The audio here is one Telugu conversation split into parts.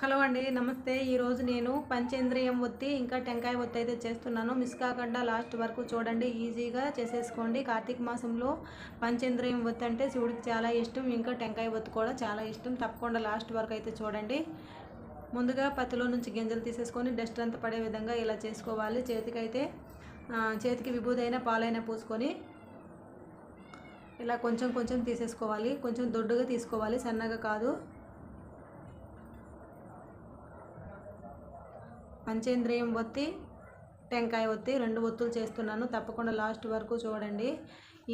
హలో అండి నమస్తే. ఈరోజు నేను పంచేంద్రియం ఒత్తి ఇంకా టెంకాయ ఒత్తి అయితే చేస్తున్నాను. మిస్ కాకుండా లాస్ట్ వరకు చూడండి ఈజీగా చేసేసుకోండి. కార్తీక మాసంలో పంచేంద్రియం ఒత్తి అంటే శివుడికి చాలా ఇష్టం ఇంకా టెంకాయ ఒత్తి కూడా చాలా ఇష్టం. తప్పకుండా లాస్ట్ వరకు అయితే చూడండి. ముందుగా పత్తిలో నుంచి గింజలు తీసేసుకొని డస్ట్ అంతా పడే విధంగా ఇలా చేసుకోవాలి. చేతికైతే చేతికి విభూదైన పాలైనా పూసుకొని ఇలా కొంచెం కొంచెం తీసేసుకోవాలి. కొంచెం దొడ్డుగా తీసుకోవాలి. సన్నగా కాదు. పంచేంద్రియం ఒత్తి టెంకాయ ఒత్తి రెండు ఒత్తులు చేస్తున్నాను. తప్పకుండా లాస్ట్ వరకు చూడండి.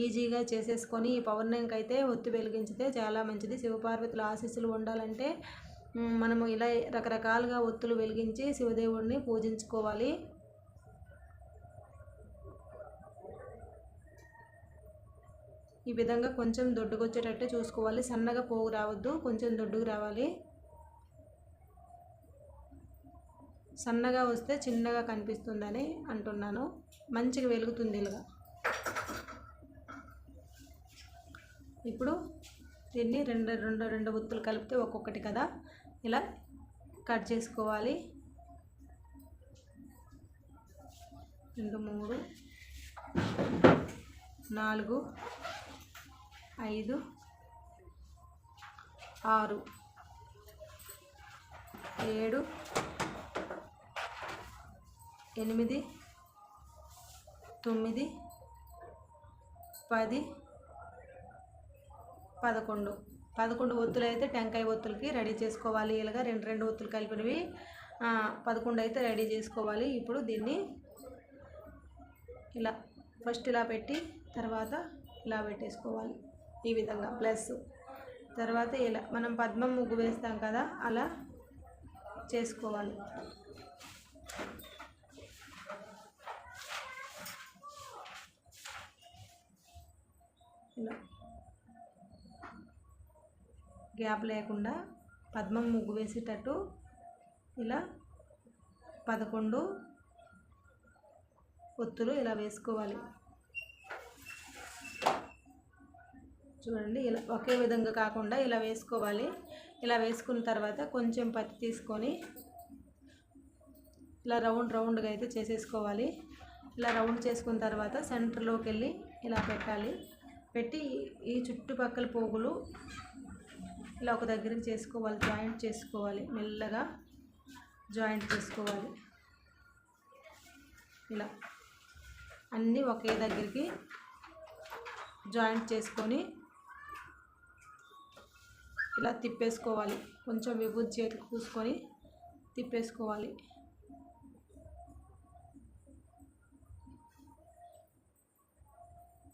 ఈజీగా చేసేసుకొని ఈ పౌర్ణమికి అయితే ఒత్తి వెలిగించితే చాలా మంచిది. శివపార్వతుల ఆశీస్సులు ఉండాలంటే మనము ఇలా రకరకాలుగా ఒత్తులు వెలిగించి శివదేవుడిని పూజించుకోవాలి. ఈ విధంగా కొంచెం దొడ్డుకొచ్చేటట్టు చూసుకోవాలి. సన్నగా పోగు రావద్దు. కొంచెం దొడ్డుకు రావాలి. సన్నగా వస్తే చిన్నగా కనిపిస్తుందని అంటున్నాను. మంచిగా వెలుగుతుంది ఇలాగా. ఇప్పుడు దీన్ని రెండు రెండు రెండు గుత్తులు కలిపితే ఒక్కొక్కటి కదా. ఇలా కట్ చేసుకోవాలి. రెండు మూడు నాలుగు ఐదు ఆరు ఏడు ఎనిమిది తొమ్మిది పది పదకొండు. పదకొండు ఒత్తులు అయితే టెంకాయ ఒత్తులకి రెడీ చేసుకోవాలి. ఇలాగా రెండు రెండు ఒత్తులు కలిపినవి పదకొండు అయితే రెడీ చేసుకోవాలి. ఇప్పుడు దీన్ని ఇలా ఫస్ట్ ఇలా పెట్టి తర్వాత ఇలా పెట్టేసుకోవాలి. ఈ విధంగా ప్లస్. తర్వాత ఇలా మనం పద్మం ముగ్గు వేస్తాం కదా అలా చేసుకోవాలి. ఇలా. గ్యాప్ లేకుండా పద్మం ముగ్గు వేసేటట్టు ఇలా పదకొండు ఒత్తులు ఇలా వేసుకోవాలి. చూడండి ఇలా ఒకే విధంగా కాకుండా ఇలా వేసుకోవాలి. ఇలా వేసుకున్న తర్వాత కొంచెం పత్తి తీసుకొని ఇలా రౌండ్ రౌండ్గా అయితే చేసేసుకోవాలి. ఇలా రౌండ్ చేసుకున్న తర్వాత సెంటర్లోకి వెళ్ళి ఇలా పెట్టాలి. పెట్టి ఈ చుట్టుపక్కల పోగులు ఇలా ఒక దగ్గరికి చేసుకోవాలి జాయింట్ చేసుకోవాలి మెల్లగా జాయింట్ చేసుకోవాలి. ఇలా అన్నీ ఒకే దగ్గరికి జాయింట్ చేసుకొని ఇలా తిప్పేసుకోవాలి. కొంచెం విభూతి చేతికి కూసుకొని తిప్పేసుకోవాలి.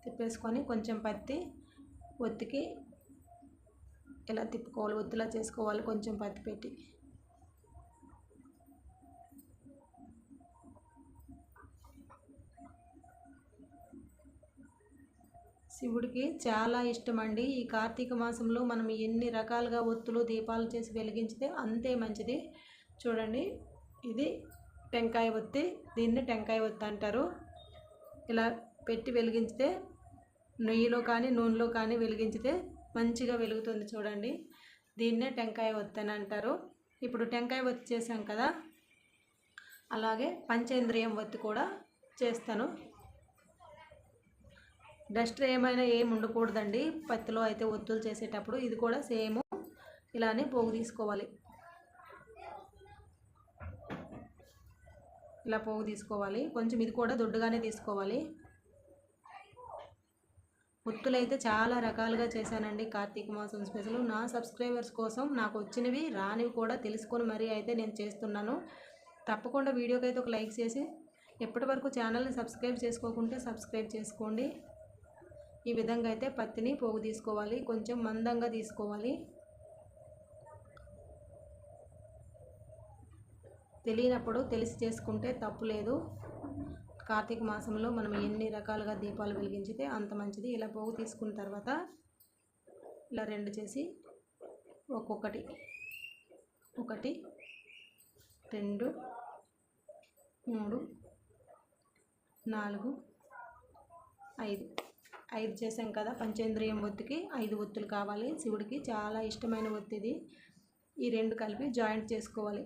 తిప్పేసుకొని కొంచెం పత్తి ఒత్తికి ఇలా తిప్పుకోవాలి ఒత్తిలా చేసుకోవాలి కొంచెం పత్తి పెట్టి. శివుడికి చాలా ఇష్టం అండి ఈ కార్తీక మాసంలో మనం ఎన్ని రకాలుగా ఒత్తులు దీపాలు చేసి వెలిగించితే అంతే మంచిది. చూడండి ఇది టెంకాయ ఒత్తి దీన్ని టెంకాయ ఒత్తి అంటారు. ఇలా పెట్టి వెలిగించితే నెయ్యిలో కానీ నూనెలో కానీ వెలిగించితే మంచిగా వెలుగుతుంది చూడండి. దీన్నే టెంకాయ ఒత్తి అని అంటారు. ఇప్పుడు టెంకాయ ఒత్తి చేసాం కదా అలాగే పంచేంద్రియం ఒత్తి కూడా చేస్తాను. డస్ట్ ఏమైనా ఏం ఉండకూడదండి. పత్తిలో అయితే ఒత్తులు చేసేటప్పుడు ఇది కూడా సేమ్. ఇలానే పోగు తీసుకోవాలి. ఇలా పోగు తీసుకోవాలి. కొంచెం ఇది కూడా దొడ్డుగానే తీసుకోవాలి. ఒత్తులు అయితే చాలా రకాలుగా చేశానండి. కార్తీక మాసం స్పెషల్. నా సబ్స్క్రైబర్స్ కోసం నాకు వచ్చినవి రానివి కూడా తెలుసుకొని మరీ అయితే నేను చేస్తున్నాను. తప్పకుండా వీడియోకి అయితే ఒక లైక్ చేసి ఎప్పటి వరకు ఛానల్ని సబ్స్క్రైబ్ చేసుకోకుంటే సబ్స్క్రైబ్ చేసుకోండి. ఈ విధంగా అయితే పత్తిని పోగు తీసుకోవాలి. కొంచెం మందంగా తీసుకోవాలి. తెలియనప్పుడు తెలిసి చేసుకుంటే తప్పు లేదు. కార్తీక మాసంలో మనం ఎన్ని రకాలుగా దీపాలు వెలిగించితే అంత మంచిది. ఇలా పోగు తీసుకున్న తర్వాత ఇలా రెండు చేసి ఒక్కొక్కటి ఒకటి రెండు మూడు నాలుగు ఐదు. ఐదు చేసాం కదా. పంచేంద్రియం ఒత్తికి ఐదు ఒత్తులు కావాలి. శివుడికి చాలా ఇష్టమైన ఒత్తిది ఈ రెండు కలిపి జాయింట్ చేసుకోవాలి.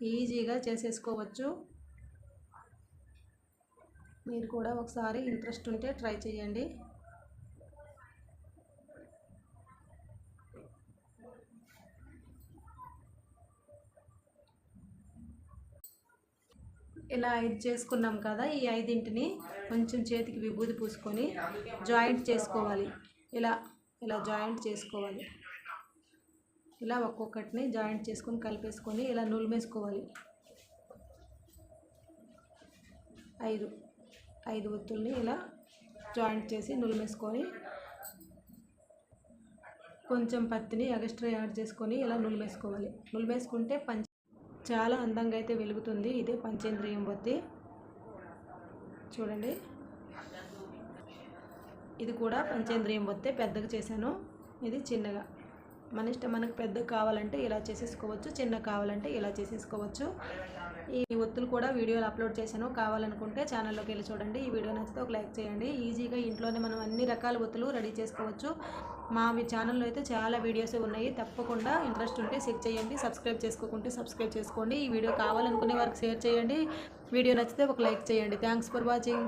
ఈజీగా చేసేసుకోవచ్చు. మీరు కూడా ఒకసారి ఇంట్రెస్ట్ ఉంటే ట్రై చేయండి. ఇలా ఐదు చేసుకున్నాం కదా ఈ ఐదింటిని కొంచెం చేతికి విభూది పూసుకొని జాయింట్ చేసుకోవాలి. ఇలా ఇలా జాయింట్ చేసుకోవాలి. ఇలా ఒక్కొక్కటిని జాయింట్ చేసుకొని కలిపేసుకొని ఇలా నులిమేసుకోవాలి. ఐదు ఐదు ఒత్తుల్ని ఇలా జాయింట్ చేసి నులిమేసుకొని కొంచెం పత్తిని ఎగస్ట్రా యాడ్ చేసుకొని ఇలా నులిమేసుకోవాలి. నులిమేసుకుంటే పంచ చాలా అందంగా అయితే వెలుగుతుంది. ఇదే పంచేంద్రియం బొత్తి చూడండి. ఇది కూడా పంచేంద్రియం బొత్తే పెద్దగా చేశాను. ఇది చిన్నగా. మన ఇష్టం మనకు పెద్ద కావాలంటే ఇలా చేసేసుకోవచ్చు చిన్న కావాలంటే ఇలా చేసేసుకోవచ్చు. ఈ ఒత్తులు కూడా వీడియోలు అప్లోడ్ చేశాను. కావాలనుకుంటే ఛానల్లోకి వెళ్ళి చూడండి. ఈ వీడియో నచ్చితే ఒక లైక్ చేయండి. ఈజీగా ఇంట్లోనే మనం అన్ని రకాల ఒత్తులు రెడీ చేసుకోవచ్చు. మా మీ ఛానల్లో అయితే చాలా వీడియోస్ ఉన్నాయి. తప్పకుండా ఇంట్రెస్ట్ ఉంటే చెక్ చేయండి. సబ్స్క్రైబ్ చేసుకోకుంటే సబ్స్క్రైబ్ చేసుకోండి. ఈ వీడియో కావాలనుకునే వారికి షేర్ చేయండి. వీడియో నచ్చితే ఒక లైక్ చేయండి. Thanks for watching